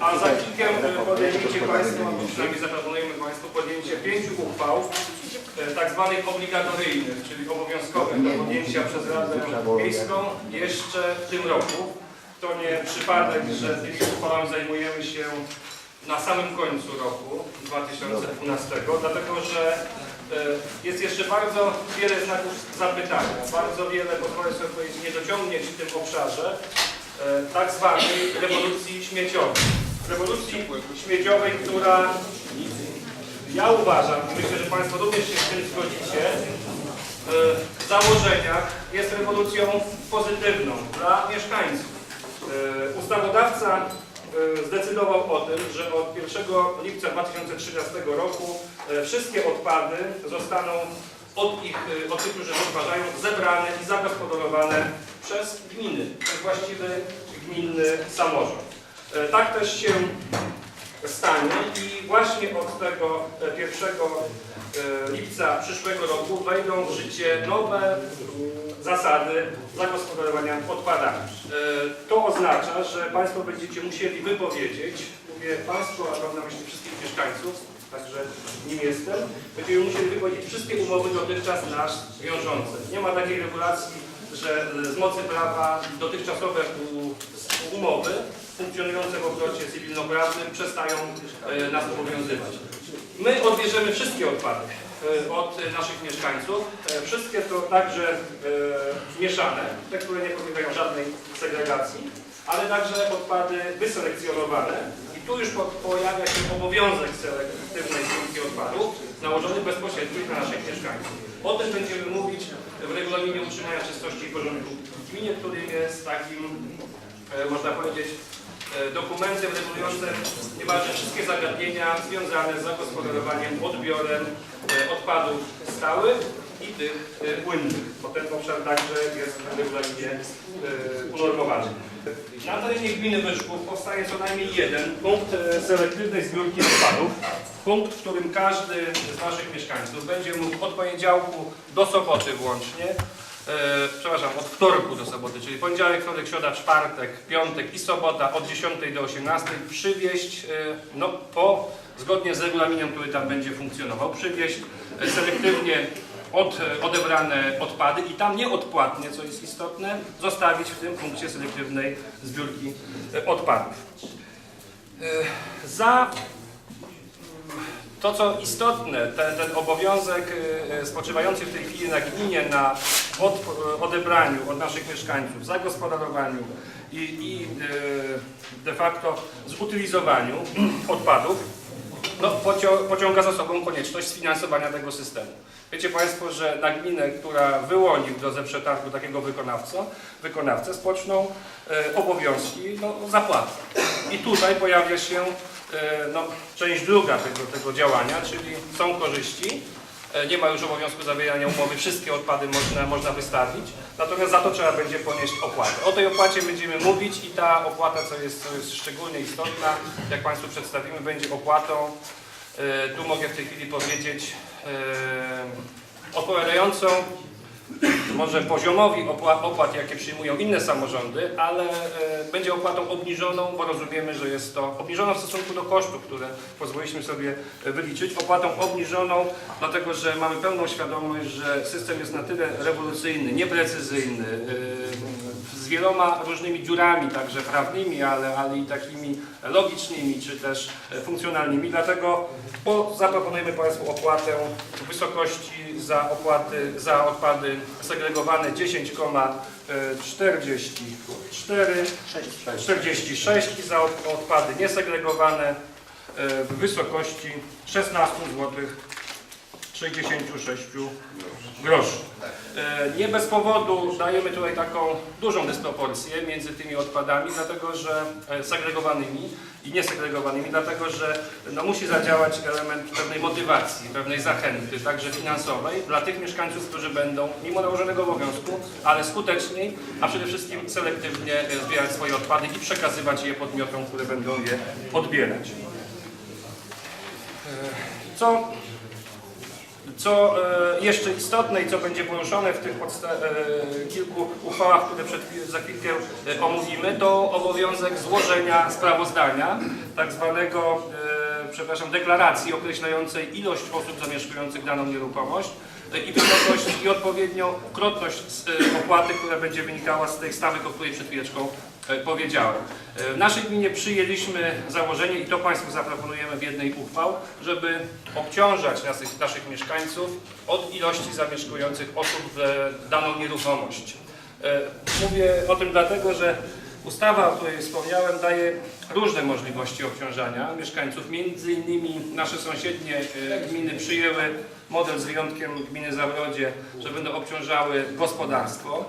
A za chwilkę e, podejmiecie Państwo, albo przynajmniej zaproponujemy Państwu podjęcie pięciu uchwał, e, tak zwanych obligatoryjnych, czyli obowiązkowych do podjęcia przez Radę Miejską jeszcze w tym roku. To nie przypadek, że tymi uchwałami zajmujemy się na samym końcu roku 2012, dlatego że e, jest jeszcze bardzo wiele znaków zapytania, bardzo wiele, pozwolę sobie powiedzieć, niedociągnięć w tym obszarze tak zwanej rewolucji śmieciowej. Rewolucji śmieciowej, która ja uważam, myślę, że Państwo również się z tym zgodzicie, e, w założeniach jest rewolucją pozytywną dla mieszkańców. E, Ustawodawca e, zdecydował o tym, że od 1 lipca 2013 roku wszystkie odpady zostaną od, ich, od tych, którzy odtwarzają, zebrane i zagospodarowane przez gminy, przez właściwy gminny samorząd. E, Tak też się stanie i właśnie od tego e, 1 e, lipca przyszłego roku wejdą w życie nowe mm, zasady zagospodarowania odpadami. E, To oznacza, że Państwo będziecie musieli wypowiedzieć, mówię Państwo, a mam na myśli wszystkich mieszkańców, także nim jestem, będziemy musieli wypowiedzieć wszystkie umowy dotychczas nas wiążące. Nie ma takiej regulacji, że z mocy prawa dotychczasowe umowy funkcjonujące w obrocie cywilnoprawnym przestają e, nas obowiązywać. My odbierzemy wszystkie odpady e, od e, naszych mieszkańców. E, Wszystkie to także e, mieszane, te, które nie podlegają żadnej segregacji, ale także odpady wyselekcjonowane. Tu już po, pojawia się obowiązek selektywnej zbiórki odpadów nałożony bezpośrednio na naszych mieszkańców. O tym będziemy mówić w regulaminie utrzymania czystości i porządku w gminie, który jest takim, e, można powiedzieć, e, dokumentem regulującym niemalże wszystkie zagadnienia związane z zagospodarowaniem, odbiorem e, odpadów stałych i tych e, płynnych, bo ten obszar także jest w regulaminie e, unormowany. Na terenie gminy Wyszków powstaje co najmniej jeden punkt e, selektywnej zbiórki odpadów. Punkt, w którym każdy z naszych mieszkańców będzie mógł od poniedziałku do soboty włącznie E, przepraszam, od wtorku do soboty, czyli poniedziałek, wtorek, środa, czwartek, piątek i sobota od 10 do 18 przywieźć, e, no po, zgodnie z regulaminem, który tam będzie funkcjonował, przywieźć e, selektywnie od, e, odebrane odpady i tam nieodpłatnie, co jest istotne, zostawić w tym punkcie selektywnej zbiórki e, odpadów. E, Za to, co istotne, ten, ten obowiązek spoczywający w tej chwili na gminie, na od, odebraniu od naszych mieszkańców, zagospodarowaniu i, i de facto zutylizowaniu odpadów, no, pocią- pociąga za sobą konieczność sfinansowania tego systemu. Wiecie Państwo, że na gminę, która wyłoni w drodze przetargu takiego wykonawcę, wykonawcę spoczną e, obowiązki no, zapłaty. I tutaj pojawia się e, no, część druga tego, tego działania, czyli są korzyści, nie ma już obowiązku zawierania umowy, wszystkie odpady można, można wystawić, natomiast za to trzeba będzie ponieść opłatę. O tej opłacie będziemy mówić i ta opłata, co jest, co jest szczególnie istotna, jak Państwu przedstawimy, będzie opłatą, e, tu mogę w tej chwili powiedzieć, e, odpowiadającą może poziomowi opła- opłat, jakie przyjmują inne samorządy, ale e, będzie opłatą obniżoną, bo rozumiemy, że jest to obniżona w stosunku do kosztów, które pozwoliliśmy sobie e, wyliczyć. Opłatą obniżoną, dlatego że mamy pełną świadomość, że system jest na tyle rewolucyjny, nieprecyzyjny, e, z wieloma różnymi dziurami, także prawnymi, ale, ale i takimi logicznymi, czy też funkcjonalnymi. Dlatego po, zaproponujemy Państwu opłatę w wysokości za opłaty za odpady segregowane 10,44 46 i za od- odpady niesegregowane e, w wysokości 16 zł 66 groszy. E, Nie bez powodu dajemy tutaj taką dużą dysproporcję między tymi odpadami, dlatego że e, segregowanymi i niesegregowanymi, dlatego że no, musi zadziałać element pewnej motywacji, pewnej zachęty, także finansowej dla tych mieszkańców, którzy będą, mimo nałożonego obowiązku, ale skuteczniej, a przede wszystkim selektywnie e, zbierać swoje odpady i przekazywać je podmiotom, które będą je odbierać. Co Co e, jeszcze istotne i co będzie poruszone w tych e, kilku uchwałach, które przed, za chwilkę e, omówimy, to obowiązek złożenia sprawozdania, tak zwanego, przepraszam, deklaracji określającej ilość osób zamieszkujących daną nieruchomość i wysokość i odpowiednią krotność e, opłaty, która będzie wynikała z tych stawek, o której przed chwileczką e, powiedziałem. E, W naszej gminie przyjęliśmy założenie i to Państwu zaproponujemy w jednej uchwał, żeby obciążać naszych, naszych mieszkańców od ilości zamieszkujących osób w daną nieruchomość. Mówię o tym dlatego, że ustawa, o której wspomniałem, daje różne możliwości obciążania mieszkańców. Między innymi nasze sąsiednie e, gminy przyjęły model z wyjątkiem gminy Zawrodzie, że będą obciążały gospodarstwo.